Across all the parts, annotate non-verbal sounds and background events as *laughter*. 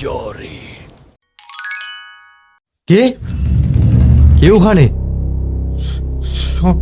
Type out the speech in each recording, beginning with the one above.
জ্বরে কে? কে ওখানে?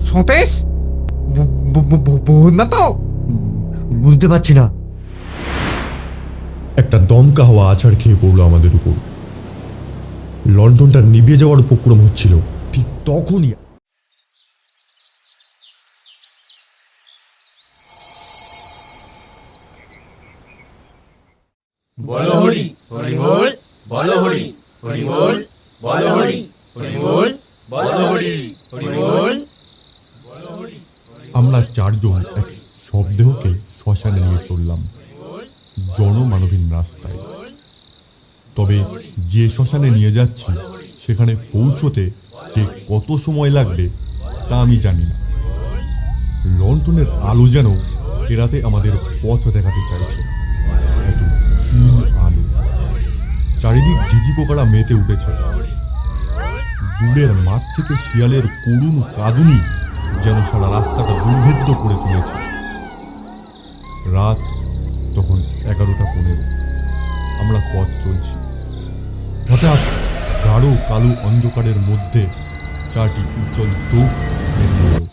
সতেশ না তো? বুঝতে পারছি না। একটা দমকা হওয়া আছাড় খেয়ে পড়ল আমাদের উপর। লন্ডনটা নিভে যাওয়ার উপক্রম হচ্ছিল। ঠিক তখনই আমরা চারজন এক শবদেহকে শ্মশানে নিয়ে চললাম, জনমানবহীন রাস্তায়। তবে যে শ্মশানে নিয়ে যাচ্ছি, সেখানে পৌঁছতে যে কত সময় লাগবে, তা আমি জানি না। লন্ঠনের আলো যেন এরাতে আমাদের পথ দেখাতে চাইছে। চারিদিক ঝিঝি পোকারা মেতে উঠেছে। দূরের মাঠ থেকে শিয়ালের করুণ কাঁদুনি যেন সারা রাস্তাটা দুর্ভেদ্য করে তুলেছে। রাত তখন এগারোটা পনেরো। আমরা পথ চলছি। হঠাৎ গাঢ় কালো অন্ধকারের মধ্যে চারটি উজ্জ্বল চোখ বেরিয়ে এলো।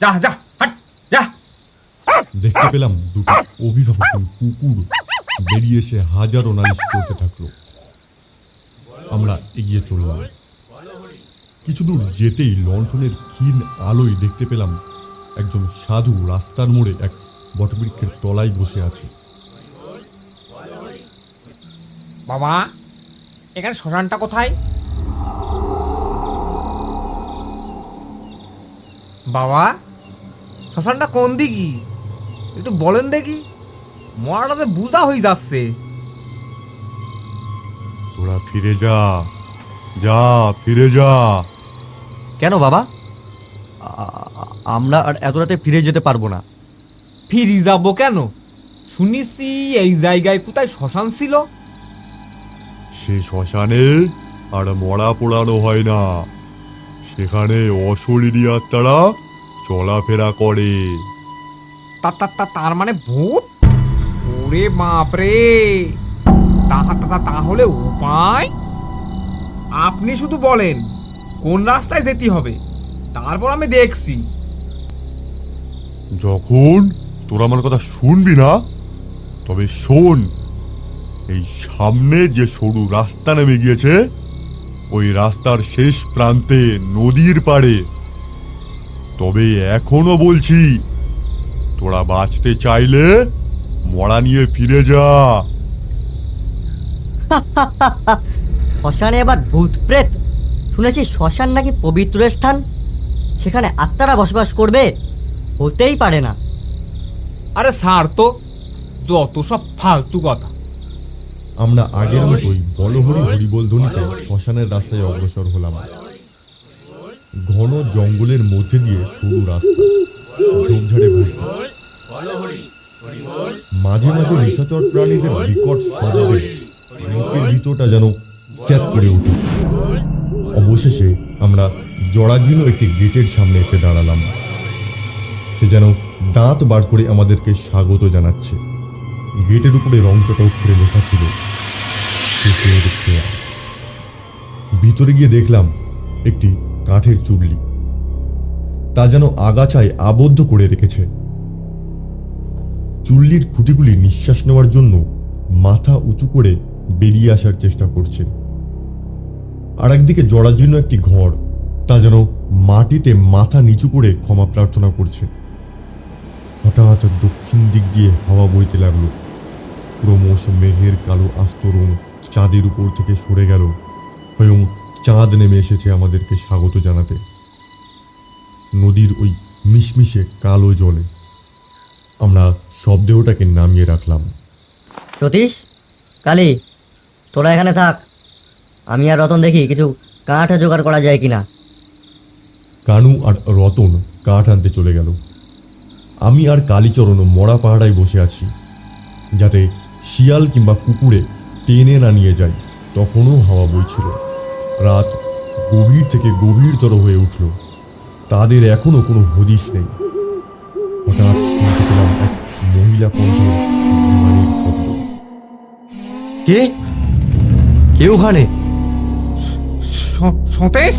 যা যা যা। দেখতে পেলাম দুটো অভিভাবক কুকুর বেরিয়ে এসে হাজারো নালিশ করতে থাকল। আমরা এগিয়ে চললাম। কিছু দূর যেতেই লণ্ঠনের ক্ষীণ আলোয় দেখতে পেলাম একজন সাধু রাস্তার মোড়ে এক বটবৃক্ষের তলায় বসে আছে। বাবা, এখানে শ্মশানটা কোথায়? বাবা, শ্মশানটা কোন দিকে? একটু বলেন দেখি। মরাটাতে বুঝা হয়ে যাচ্ছে। তোরা ফিরে যা যা ফিরে যা। কেন বাবা? আমরা আর এত রাতে ফিরে যেতে পারব না। ফিরে যাব কেন? শুনেছি এই জায়গায় কোথায় শ্মশান ছিল। সে শ্মশানে আর মরা পোড়ানো হয় না। সেখানে অশরীরী আত্মারা চলাফেরা করে। তা তা- তা- তার মানে ভূত? ওরে বাপরে! তাহলে উপায়? আপনি শুধু বলেন, কোন রাস্তায় যেতে হবে? তারপর আমি দেখছি। যখন তোরা আমার কথা শুনবি না, তবে শোন, এই সামনে যে সরু রাস্তা নেমে গিয়েছে, ওই রাস্তার শেষ প্রান্তে নদীর পাড়ে। তবে এখনও বলছি, তোরা বাঁচতে চাইলে মরা নিয়ে ফিরে যা। শ্মশানে আবার ভূত প্রেত। শুনেছি শ্মশান নাকি পবিত্র স্থান। সেখানে আত্মারা বসবাস করবে। হতেই পারে না। আরে স্যার তো যত সব ফালতু কথা। আমরা আগের মতোই বলহরি হরিবোল ধ্বনিতে শ্মশানের রাস্তায় অগ্রসর হলাম। ঘন জঙ্গলের মধ্যে দিয়ে সরু রাস্তা। ঝোপঝাড়ে ভর্তি। মাঝে মাঝে নিশাচর প্রাণীদের বিকট শব্দে মুখের ভিতরটা যেন চ্যাট করে উঠে অবশেষে আমরা জরাজীর্ণ একটি গেটের সামনে এসে দাঁড়ালাম। সে যেন দাঁত বার করে আমাদেরকে স্বাগত জানাচ্ছে। গেটের উপরে রংচটা উপরে লেখা ছিল ভিতরে গিয়ে দেখলাম একটি কাঠের চুল্লি। তা যেন আগাছায় আবদ্ধ করে রেখেছে। চুল্লির খুঁটিগুলি নিঃশ্বাস নেওয়ার জন্য মাথা উঁচু করে বেরিয়ে আসার চেষ্টা করছে আর একদিকে জরাজীর্ণ একটি ঘর, তা যেন মাটিতে মাথা নিচু করে ক্ষমা প্রার্থনা করছে। হঠাৎ দক্ষিণ দিক দিয়ে হাওয়া বইতে লাগল। ক্রমশ মেঘের কালো আস্তরণ চাঁদের উপর থেকে সরে গেল। স্বয়ং চাঁদ নেমে এসেছে আমাদেরকে স্বাগত জানাতে। নদীর ওই মিশমিশে কালো জলে। আমরা শবদেহটাকে নামিয়ে রাখলাম। সতীশ কালী তোরা এখানে থাক। আমি আর রতন দেখি কিছু কাঠ জোগাড় করা যায় কিনা। কানু আর রতন কাঠ আনতে চলে গেল। আমি আর কালীচরণ মরা পাহাড়ায় বসে আছি যাতে শিয়াল কিংবা কুকুরে টেনে না নিয়ে যায় তখনও হাওয়া বইছিল। রাত গভীর থেকে গভীরতর হয়ে উঠল। তাদের এখনও কোনো হদিশ নেই। হঠাৎ শুনতে পেলাম এক মহিলা কণ্ঠের বিমানের শব্দ। কে? কে ওখানে? সতেশ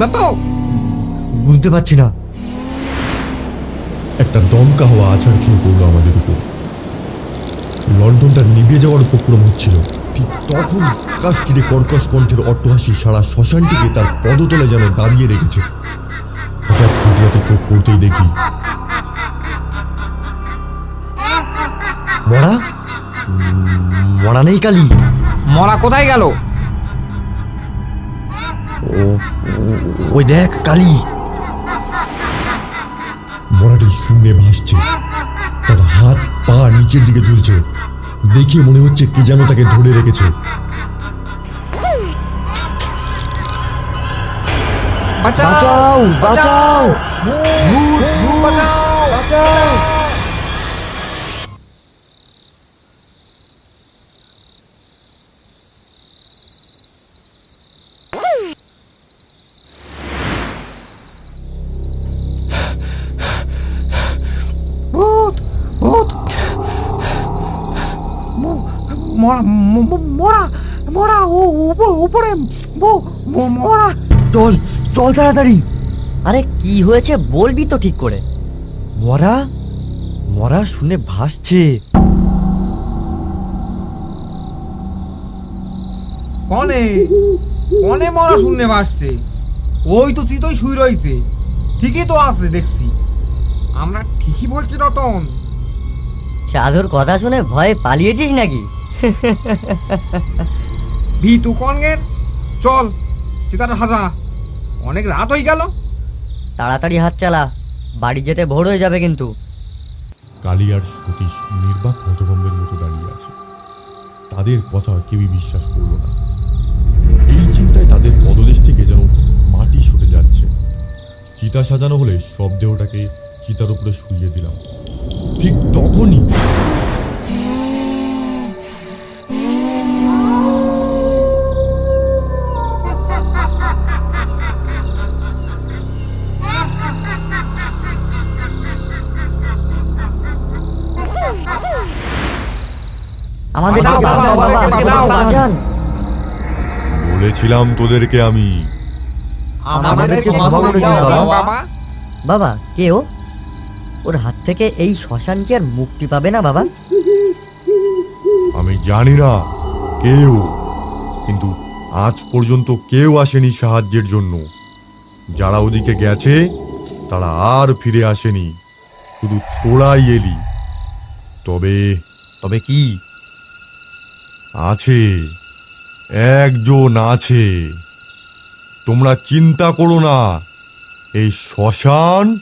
না তো? বুঝতে পারছি না। একটা দমকা হওয়া আছাড় খেয়ে পড়ল আমাদের উপর। লন্ডনটা নিভে যাওয়ার উপক্রম হচ্ছিল। ঠিক তখন কাশ কিরে কর্কশ কণ্ঠের অট্টহাসি সারা শ্মশানটিকে তার পদতলে যেন দাঁড়িয়ে রেখেছে। হঠাৎ খুঁটিয়াতে চোখ পড়তেই দেখি মরা? মরা নেই কালি। মরা কোথায় গেল? ও ওই দেখ কালি। মরাটি শূন্যে ভাসছে। তার হাত পা নিচের দিকে ঝুলছে। দেখে মনে হচ্ছে কে যেন তাকে ধরে রেখেছে। বাঁচাও বাঁচাও বাঁচাও। বাঁচাও। মরা মরা মরা ও উপ- উপরে মরা। চল চল তাড়াতাড়ি। আরে কি হয়েছে বলবি তো ঠিক করে। মরা মরা শুনে ভাসছে। কনে কনে মরা শুনতে পারছে ওই তো চিতই শুই রয়েছে। ঠিকই তো আছে দেখছি। আমরা ঠিকই বলছি রতন। সাধুর কথা শুনে ভয়ে পালিয়েছিস নাকি? *laughs* ভিতু কনগের চল চিতাটা হাজা। অনেক রাত হয়ে গেল। তাড়াতাড়ি হাত চালা বাড়ি যেতে ভোর হয়ে যাবে কিন্তু। কালী আর সতীশ নির্বাক হতভম্বের মতো দাঁড়িয়ে আছে। তাদের কথা কেউই বিশ্বাস করল না। এই চিন্তায় তাদের পদদেশ থেকে যেন মাটি সরে যাচ্ছে। চিতা সাজানো হলে সব দেহটাকে চিতার উপরে শুইয়ে দিলাম। ঠিক তখনই আমাদের বাঁচান, বাবা, বাবা, বাঁচান। বলেছিলাম তোদেরকে আমি। আমাদেরকে ক্ষমা করে দিন, বাবা। বাবা। বাবা কে ও? ওর হাত থেকে এই শ্মশান কি আর মুক্তি পাবে না বাবা? আমি জানি না কেউ কিন্তু আজ পর্যন্ত কেউ আসেনি সাহায্যের জন্য। যারা ওদিকে গেছে তারা আর ফিরে আসেনি। শুধু তোরাই এলি। তবে তবে কি? আছে একজন আছে। তোমরা চিন্তা করো না এই শ্মশান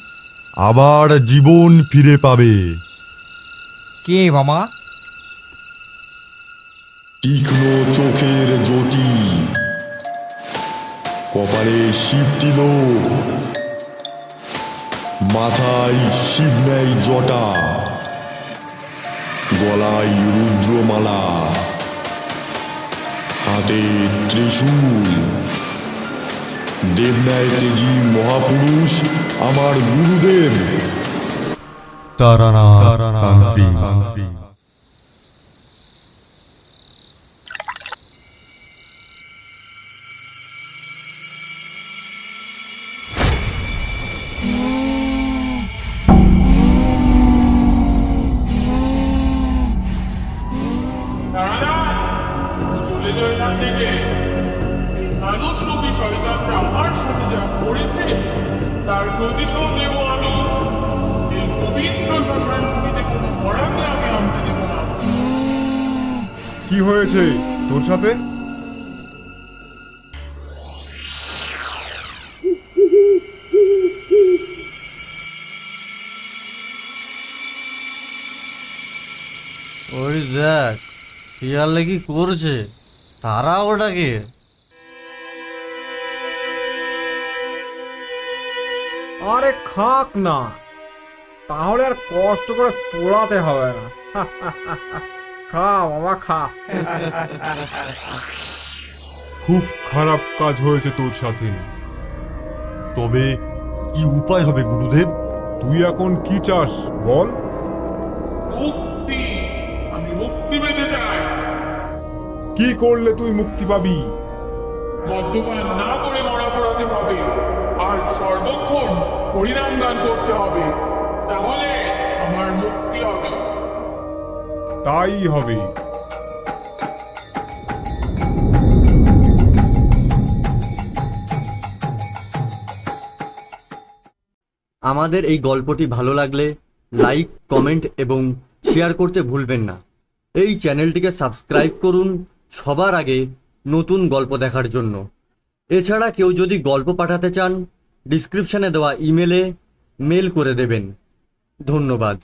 আবার জীবন ফিরে পাবে। কে বাবা তীক্ষ্ণ চোখের জ্যোতি। কপালে শিব তিলক মাথায় শিব ন্যায় জটা। গলায় রুদ্রমালা। হাতে ত্রিশূল। দেবনায় তেজি মহাপুরুষ আমার গুরুদেব। তারানা চলে থেকে মানুষ রূপী শয়তানরা আমার সাথে যা করেছে তার প্রতিশোধ দেব আমি। এই পবিত্র শ্মশান ভূমিতে কোনো মরাকে আমি আনতে দেব না। কি হয়েছে তোর সাথে? ওই দেখ শিয়ালে কি করছে? তারা ওটা ওটাকে। আরে খাক না। তাহলে আর কষ্ট করে পোড়াতে হবে না। খা বাবা খা। খুব খারাপ কাজ হয়েছে তোর সাথে। তবে কি উপায় হবে গুরুদেব? তুই এখন কি চাস বল? মুক্তি কি করলে তুই মুক্তি পাবি? মদ্যপান না করে মরা পড়াতে হবে। আর সর্বক্ষণ হরিনাম গান করতে হবে। তাহলে আমার মুক্তি হবে। তাই হবে। আমাদের এই গল্পটি ভালো লাগলে লাইক কমেন্ট এবং শেয়ার করতে ভুলবেন না। এই চ্যানেলটিকে সাবস্ক্রাইব করুন সবার আগে নতুন গল্প দেখার জন্য। এছাড়া কেউ যদি গল্প পাঠাতে চান ডিসক্রিপশানে দেওয়া ইমেলে মেল করে দেবেন। ধন্যবাদ।